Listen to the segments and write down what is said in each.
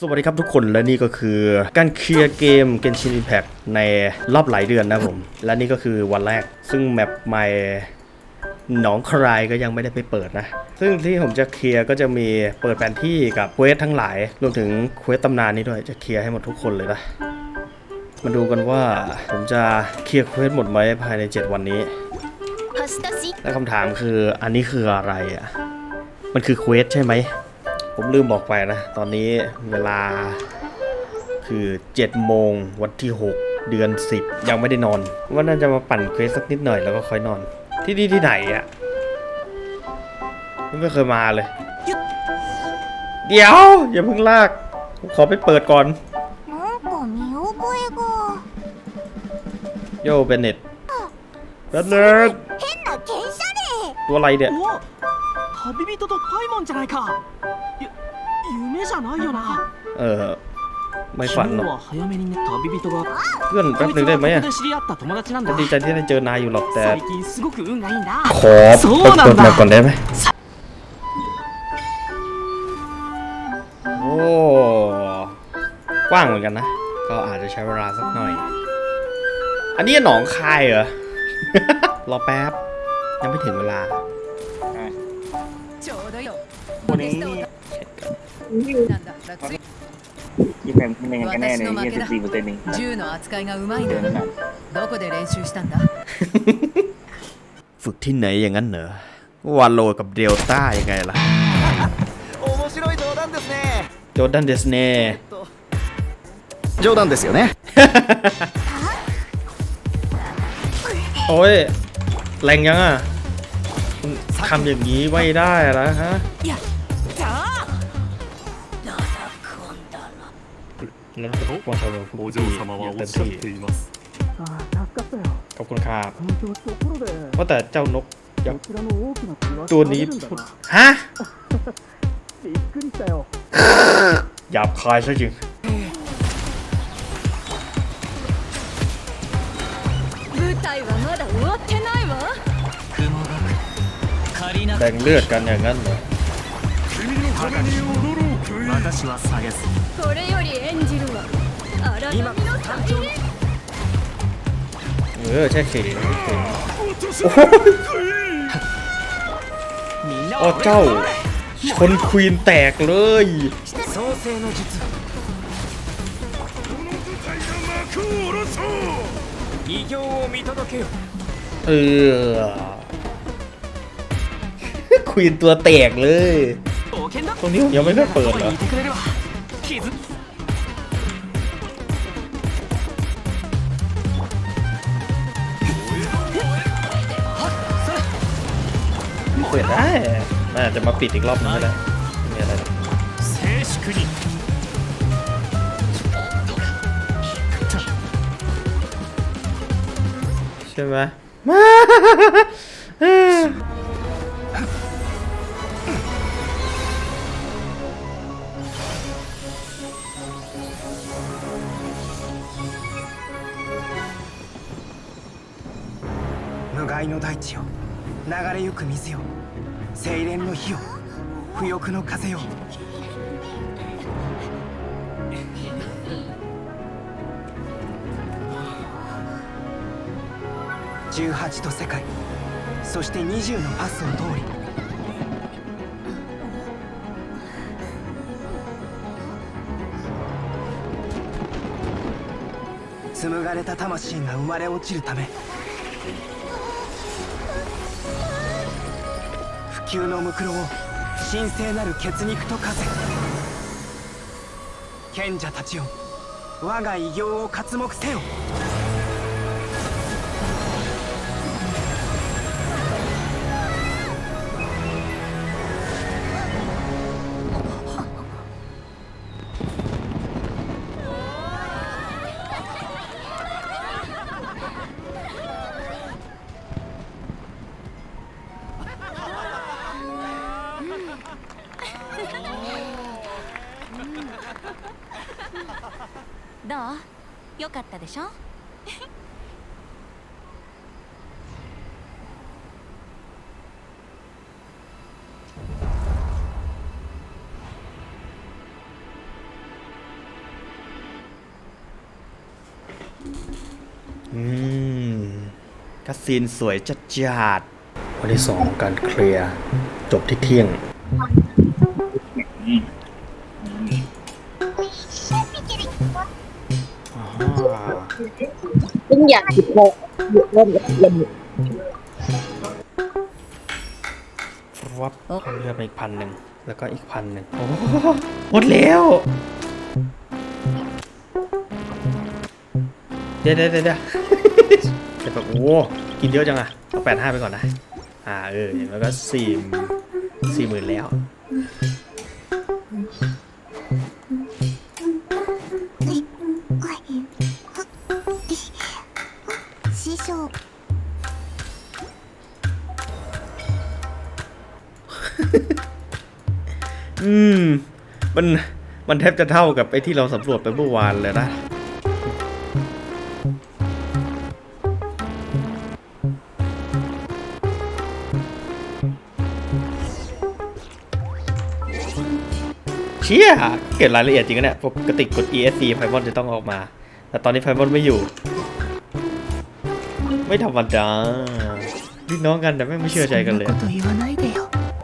สวัสดีครับทุกคนและนี่ก็คือการเคลียร์เกม Genshin Impact ในรอบหลายเดือนนะผม และนี่ก็คือวันแรก ซึ่งแมปใหม่หนองครายก็ยังไม่ได้ไปเปิดนะ ซึ่งที่ผมจะเคลียร์ก็จะมีเปิดแผนที่กับเควสทั้งหลาย รวมถึงเควสตำนานนี้ด้วยจะเคลียร์ให้หมดทุกคนเลยนะ มาดูกันว่าผมจะเคลียร์เควสหมดไหมภายใน 7 วันนี้ และคำถามคืออันนี้คืออะไรอะ มันคือเควสใช่ไหม ผมลืมบอกไปนะ ตอนนี้เวลาคือ7โมงวันที่ 6 เดือน 10 ยังไม่ได้นอนว่าน่าจะมาปั่นเควสสักนิดหน่อยแล้วก็ค่อยนอน ที่นี่ที่ไหนอะไม่เคยมาเลย เดี๋ยว อย่าเพิ่งลากขอไปเปิดก่อนโยเบเน็ตเบเน็ตตัวอะไรเนี่ย 旅人とパイモンじゃないかゆ夢じゃないよな เออ ไม่ฝันหรอก 昨日は早めにね旅人が เพื่อนแป๊บ こい หนึ่ つ งได้ は ไหม こ อะ こで知り合った友達なんだ ดีใจที่ได้เจอนายอยู่หรอกแต่ 最近すごく運がいいんだ ขอ そう เปิด なん เปิด だ มาก่อนได้ไหมโอ้ กว้างเหมือนกันนะ ก็อาจจะใช้เวลาสักหน่อย อันนี้หนองคายเหรอ รอแป๊บ ยังไม่ถึงเวลา なんだ、楽ちん ยี่แพมเป็นยังไงกันแน่เนี่ยยี่สิบสี่เปอร์เซ็นต์เอง 銃の扱いがうまい เดือนนั้น な。 น่ะ どこで練習したんだ ฝึกที่ไหนอย่างนั้นเหรอวาโลกับเดลต้ายังไงล่ะ 面白い冗談ですね โจดันเดสเน่ 冗談ですよね โอ้ย แรงยังอ่ะคุณทำอย่างนี้ไม่ได้นะฮะ แล้วควรจะเป็นผู้ お ที่ 嬢様はお เต็ っ ม しゃっ ที่ ています ああ助かったよ ขอบคุณครับ この調子ところで ว่าแต่เจ้านกยักษ์ こちらの大きな気は ตัวนี้ るんだな ฮะ びっくりしたよ หยาบคายซะจริง 舞台はまだ終わってないわ借りな แบ่งเลือดกันอย่างนั้นเหรอ 私は下げすこれより演じるわ ン 荒波の先に เออใช่สิโอ้โหโอ้เจ้า ชนควีนแตกเลย 創世の術異形を見届けよ เออ ควีนตัวแตกเลย 冒険だ ตรงนี้ยังไม่ได้เปิดเหรอ いてくれるわ傷 ปิดได้น่าจะมาปิดอีกรอบนึงก็ได้ไม่มีอะไรหรอก 静粛に ใช่ไหม 無害の大地よ流れゆく水よ 精錬の火よ不欲の風よ18と世界そして20のパスを通り。紡がれた魂が生まれ落ちるため球のムクロを神聖なる血肉と化せ。賢者たちよ。我が偉業を刮目せよ。どうよかったでしょคาสซีนสวยจัดจัดวันที่สองการเคลียร์จบที่เที่ยง Mm. ซึ่งอยากหยิบโมเริ่มเริ่มวับเพิ่มเลือดมาอีกพันหนึ่งแล้วก็อีกพันหนึ่งโอ้โหหมดแล้วเดี๋ยวเดี๋ยวเดี๋ยวเดี๋ยวแบบโอ้กินเยอะจังอะเอาแปดห้าไปก่อนนะ อ่าเอออย่างแล้วก็สี่สี่หมื่นแล้ว อืม มัน มันแทบจะเท่ากับไอ้ที่เราสำรวจไปเมื่อวานเลยนะ เชี่ย เก็บรายละเอียดจริงนะเนี่ย ปกติกด ESC ไพมอนจะต้องออกมา แต่ตอนนี้ไพมอนไม่อยู่ ไม่ธรรมดาพี่น้องกันแต่ไม่ไม่เชื่อใจกันเลย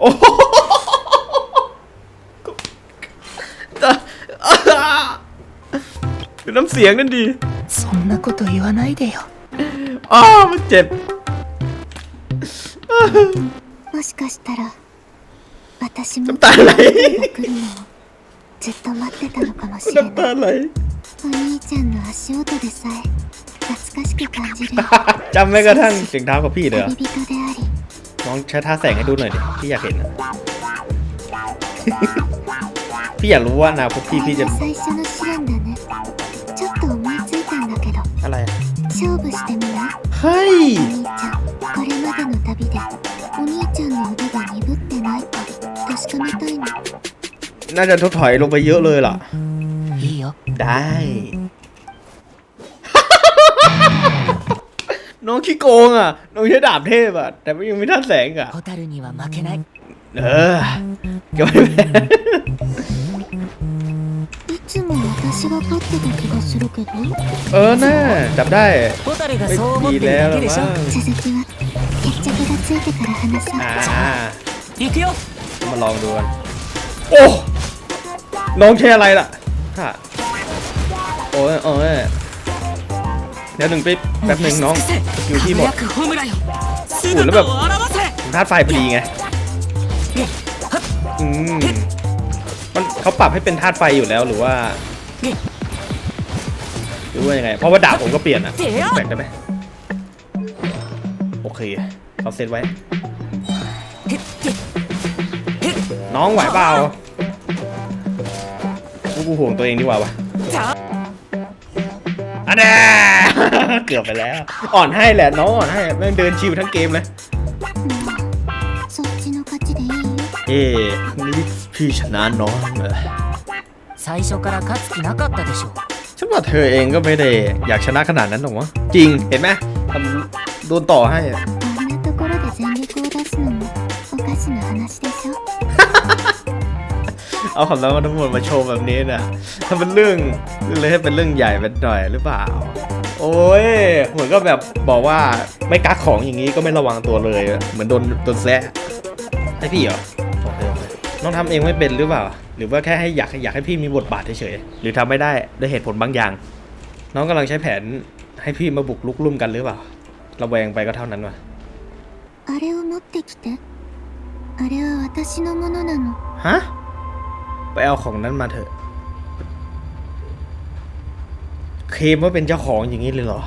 โอ้โหดูน้ำเสียงนั่นดี そんなこと言わないでよ อ้าวมันเจ็บ もしかしたら私も น้ำตาไหล が来るのをずっと待ってたのかもしれ น้ำ な ตาย ไหล お兄ちゃんの足音でさえ懐かしく感じる จำแม้กระทั่งเสียงเท้ากับพี่เลยเหรอ 旅人であり น้องใช้ท่าแสงให้ดูหน่อยดิ พี่อยากเห็นอะ พี่อยากรู้ว่าอนาคตพี่พี่จะ 最初の試練だね อะไรอะ 勝負してみない เฮ้ย お兄ちゃんこれまでの旅でお兄ちゃんの腕が鈍ってないか確かめたいの น่าจะทดถอยลงไปเยอะเลยล่ะ いいよ ได้ น้องขี้โกงอ่ะ น้องใช้ดาบเทพอ่ะ แต่ไม่ยังไม่ท่าแสงอ่ะ 蛍には負けない เออเก็บไว้แพ้ いつも 私が勝ってた気がするけど เออน่าจับได้ 蛍が ไม่ そう思っ ดี てる แล้ว だ หร け อ でしょ มั้ง 続きは決着がついてから話そう อ่า 行くよ มาลองดูกัน โอ้ น้องใช้อะไรล่ะค่ะโอ้ยโอ้ยเดี๋ยวหนึ่งปิ๊บแป๊บหนึ่งน้องสกิลที่หมด 輝くホムラよ โอ้แล้วแบบ 姿を現せ ธาตุไฟพอดีไง อืม มันเขาปรับให้เป็นธาตุไฟอยู่แล้วหรือว่า หรือว่ายังไง เพราะว่าดาบผมก็เปลี่ยนอะแบ่งได้ไหมโอเคเขาเซตไว้ น้องไหวเปล่ากูกูห่วงตัวเองดีกว่าวะอันแน่เกือบไปแล้ว อ่อนให้แหละน้องอ่อนให้แม่งเดินชิวทั้งเกมเลยเอ๊ะนี่พี่ชนะน้องเลย 最初から勝つ気なかったでしょ ฉันว่าเธอเองก็ไม่ได้อยากชนะขนาดนั้นหรอกมั้งจริงเห็นไหมทำโดนต่อให้อะ あんなところで全力を出すのもおかしな話でしょ เอาคำนั้นมาทั้งหมดมาโชว์แบบนี้น่ะทำเป็นเรื่องเลยให้เป็นเรื่องใหญ่เป็นหน่อยหรือเปล่า โอ้ยเหมือนก็แบบบอกว่าไม่กักของอย่างนี้ก็ไม่ระวังตัวเลย เหมือนโดนโดนแซะให้พี่เหรอ โอเคโอเคน้องทำเองไม่เป็นหรือเปล่า หรือว่าแค่ให้อยากอยากให้พี่มีบทบาทเฉยๆหรือทำไม่ได้ด้วยเหตุผลบางอย่าง น้องกำลังใช้แผนให้พี่มาบุกลุกลุ่มกันหรือเปล่าระแวงไปก็เท่านั้นวะ あれを持ってきてあれは私のものなの ฮะ ไปเอาของนั้นมาเถอะ เคลมว่าเป็นเจ้าของอย่างนี้เลยเหรอ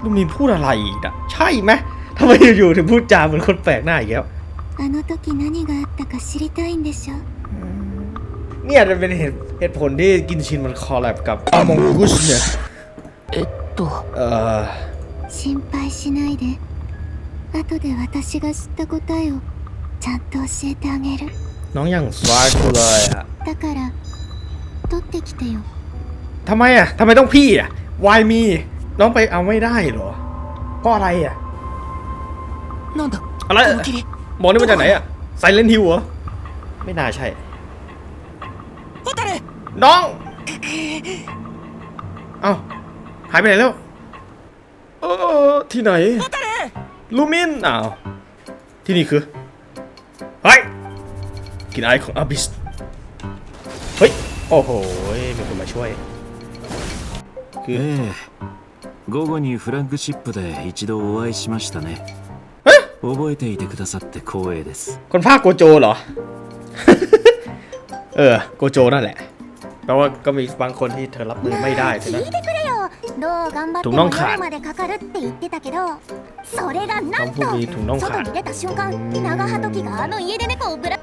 แล้วมีพูดอะไรอีกอะใช่ไหมทำไมอยู่ๆถึงพูดจาเหมือนคนแปลกหน้าอีกแล้ว あの時何があったか知りたいんでしょ เนี่ยจะเป็นเหตุเหตุผลที่กินชินมันคอลแลบกับอมองกุสเนี่ย えっと เอ่อ 心配しないで後で私が知った答えをちゃんと教えてあげる น้องอย่างสวาร์กูเลยอะ だから取ってきてよ ทำไมอะทำไมต้องพี่อะวายมี น้องไปเอาไม่ได้เหรอ เพราะอะไรอะ なんだ อะไร 雲霧 ห มอนี่มาจากไหนอะไซเลนฮิวเหรอ ไม่น่าใช่ 蛍 น้อง เอ้า หายไปไหนแล้ว ออที่ไหน ลูมิน อ้าว ที่นี่คือ เฮ้ยกลินไอายของอาบิส เฮ้ย โอ้โห มีคนมาช่วย คือ ええ午後にフラッグシップで一度お会いしましたね 覚えていてくださって光栄です คนภาคโกโจเหรอ เออ โกโจนั่นแหละ แปลว่าก็มีบางคนที่เธอรับมือไม่ได้สินะ 聞いてくれよどう頑張ってถุง も น่องขาด 夜までかかるって言ってたけどそれがなんと คำพูดนี้ถุงน่องขาด 外に出た瞬間長鳩機があの家出猫をぶら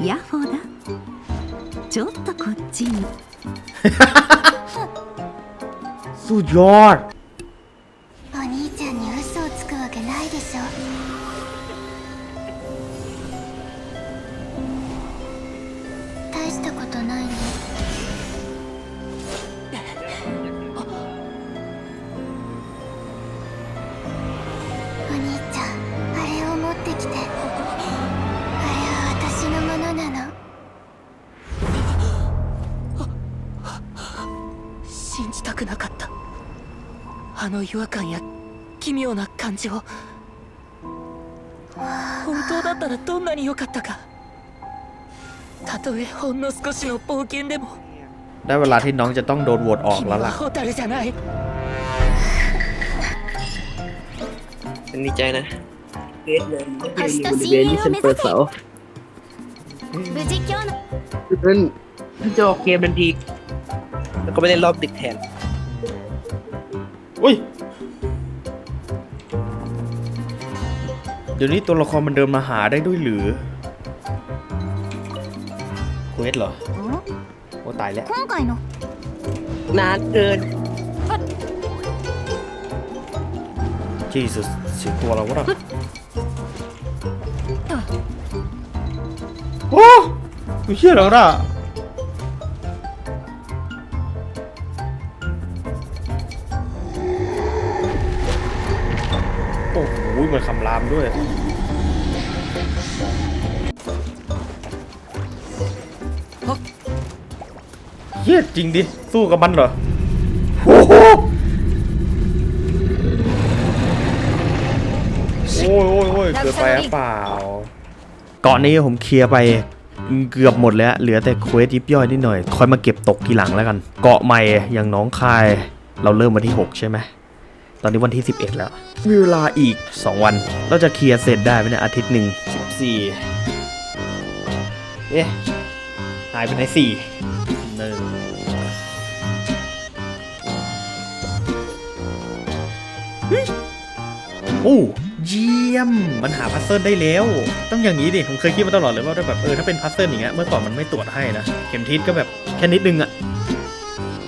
ヤッホーだちょっとこっちに สุดยอด ないねお兄ちゃんあれを持ってきて。あれは私のものなの。信じたくなかった。あの違和感や奇妙な感じを。本当だったらどんなに良かったかたとえほんの少しの冒険でも ได้เวลาที่น้องจะต้องโดนโหวตออก 君 แล้ว は ล่ะ 蛍じゃない ฉันดีใจนะ 明日親友を目指せ無事今日の ขึ้นจะออกเกมทันที แล้วก็ไม่ได้รอบดึกแทน อุ้ย เดี๋ยวนี้ตัวละครมันเดินมาหาได้ด้วยหรือเคว สเหรอ โอ้ตายแล้ว 今回の นานเกิน จีสุดเสียงตัวเราวะนะโอ้ไม่เชื่อหรอกนะโอ้โหมันคำรามด้วย จริงดิ สู้กับมันเหรอโอ้โหโอ้ยโอ้ยโอ้ยเกือบไปหรือเปล่าเกาะนี้ผมเคลียร์ไปเกือบหมดแล้ว เหลือแต่เควสยิบย่อยนิดหน่อยคอยมาเก็บตกทีหลังแล้วกัน เกาะใหม่อย่างน้องคาย เราเริ่มวันที่ 6 ใช่ไหมตอนนี้วันที่ 11 แล้ว มีเวลาอีก 2 วัน เราจะเคลียร์เสร็จได้ไหมเนี่อาทิตย์หนึ่ง14เอ๊ะหายไปไหน4 1 โอ้เยี่ยม มันหาพัซเซิลได้แล้ว ต้องอย่างนี้ดิ ผมเคยคิดมาตลอดเลยว่าแบบเออถ้าเป็นพัซเซิลอย่างเงี้ยเมื่อก่อนมันไม่ตรวจให้นะ เข็มทิศก็แบบแค่นิดนึงอะ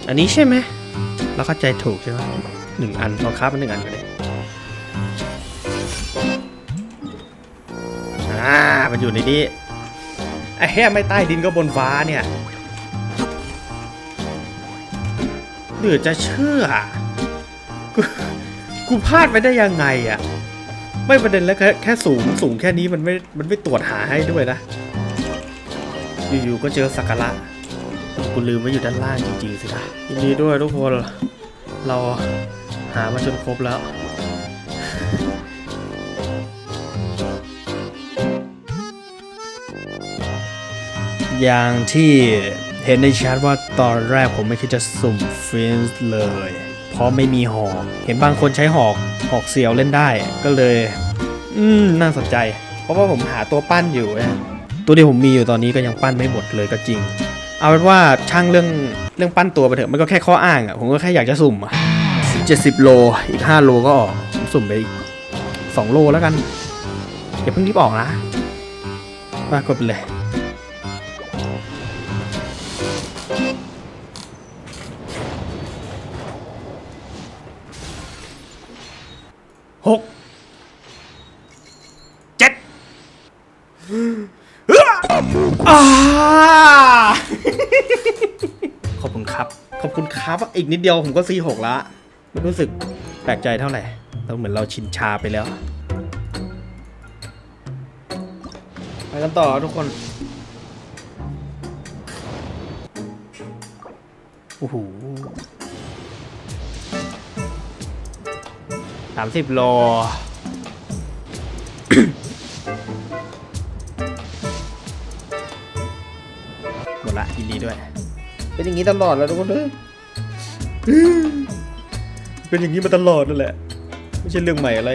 อันนี้ใช่ไหมเราเข้าใจถูกใช่ไหมหนึ่งอันเราค้ามันหนึ่งอันก็ได้อ่ามันอยู่ในนี้ไอ้แค่ไม่ใต้ดินก็บนฟ้าเนี่ยเหลือจะเชื่อ กูพลาดไปได้ยังไงอะไม่ประเด็นแล้วแค่แค่สูงสูงแค่นี้มันไม่ มันไม่ตรวจหาให้ด้วยนะ อยู่ๆก็เจอสักการะกูลืมไว้อยู่ด้านล่างจริงๆสินะยินดีด้วยทุกคน เราหามาจนครบแล้วอย่างที่เห็นในแชทว่าตอนแรกผมไม่คิดจะสุ่มฟินส์เลย เพราะไม่มีหอกเห็นบางคนใช้หอกหอกเสียวเล่นได้ก็เลย อืมน่าสนใจ เพราะว่าผมหาตัวปั้นอยู่นะตัวที่ผมมีอยู่ตอนนี้ก็ยังปั้นไม่หมดเลยก็จริง เอาเป็นว่าช่างเรื่องเรื่องปั้นตัวไปเถอะมันก็แค่ข้ออ้างอะผมก็แค่อยากจะสุ่มอะ70โลอีก5โลก็ออกผมสุ่มไปอีก2โลแล้วกันอย่าเพิ่งรีบออกนะมากดไปเลย คุณครับอีกนิดเดียวผมก็ซีหกละไม่รู้สึกแปลกใจเท่าไหร่เราเหมือนเราชินชาไปแล้วไปกันต่อทุกคนโอ้โหสามสิบโลหมดละยินดีด้วย เป็นอย่างนี้ตลอดแล้วทุกคนเลย เป็นอย่างนี้มาตลอดนั่นแหละ ไม่ใช่เรื่องใหม่อะไร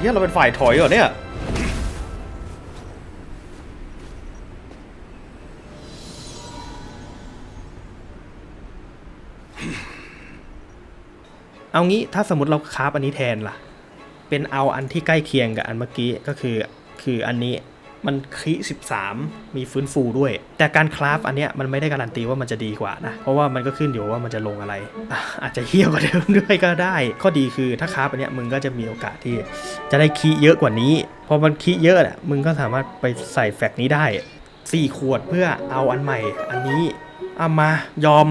เนี่ยเราเป็นฝ่ายถอยเหรอเนี่ย เอางี้ถ้าสมมติเราคราฟอันนี้แทนล่ะ เป็นเอาอันที่ใกล้เคียงกับอันเมื่อกี้ก็คือคืออันนี้มันคลิ13มีฟื้นฟูด้วย แต่การคราฟอันเนี้ยมันไม่ได้การันตีว่ามันจะดีกว่านะ เพราะว่ามันก็ขึ้นอยู่ว่ามันจะลงอะไรออาจจะเฮี้ยวกว่าเดิมด้วยก็ได้ ข้อดีคือถ้าคราฟอันเนี้ยมึงก็จะมีโอกาสที่จะได้คีเยอะกว่านี้ พอมันคีเยอะเนี่ยมึงก็สามารถไปใส่แฟกนี้ได้ 4 ขวดเพื่อเอาอันใหม่ อันนี้เอามายอม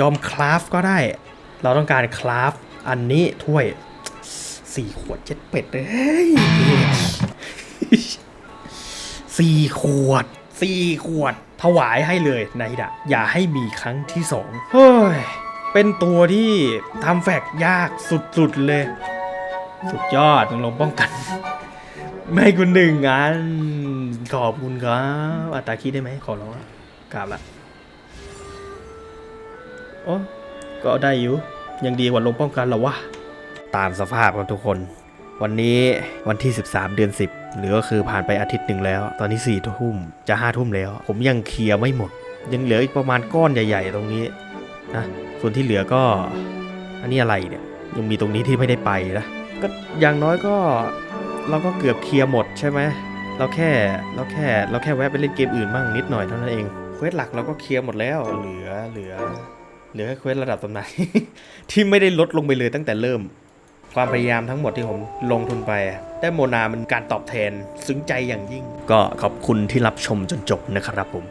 ยอมคราฟก็ได้ เราต้องการคราฟอันนี้ถ้วยสี่ขวดเจ็ดเป็ดเลยสี่ขวดสี่ขวด ถวายให้เลยนายดะ อย่าให้มีครั้งที่สองเฮ้ย เป็นตัวที่ทำแฟกยากสุดๆเลย สุดยอดมึงลงป้องกัน ไม่คุณหนึ่งอันขอบคุณครับอัตราคิดได้ไหมขอร้องกราบละ โอ้ก็ได้อยู่ยังดีกว่าลงป้องกันหรอวะตามสภาพครับทุกคน วันนี้วันที่ 13 เดือน 10 หรือก็คือผ่านไปอาทิตย์หนึ่งแล้ว ตอนนี้4ี่ทุ่มจะ5ทุ่มแล้ว ผมยังเคลียร์ไม่หมด ยังเหลืออีกประมาณก้อนใหญ่ ๆ ตรงนี้นะส่วนที่เหลือก็ อันนี้อะไรเนี่ยยังมีตรงนี้ที่ไม่ได้ไปนะก็อย่างน้อยก็เราก็เกือบเคลียร์หมดใช่ไหมเราแค่เราแค่เราแค่แวะไปเล่นเกมอื่นบ้างนิดหน่อยเท่านั้นเองเควสหลักเราก็เคลียร์หมดแล้วเหลือเหลือ เหลือแค่เควสระดับตำนานที่ไม่ได้ลดลงไปเลยตั้งแต่เริ่ม ความพยายามทั้งหมดที่ผมลงทุนไป ได้โมนามันการตอบแทน ซึ้งใจอย่างยิ่ง ก็ขอบคุณที่รับชมจนจบนะครับผม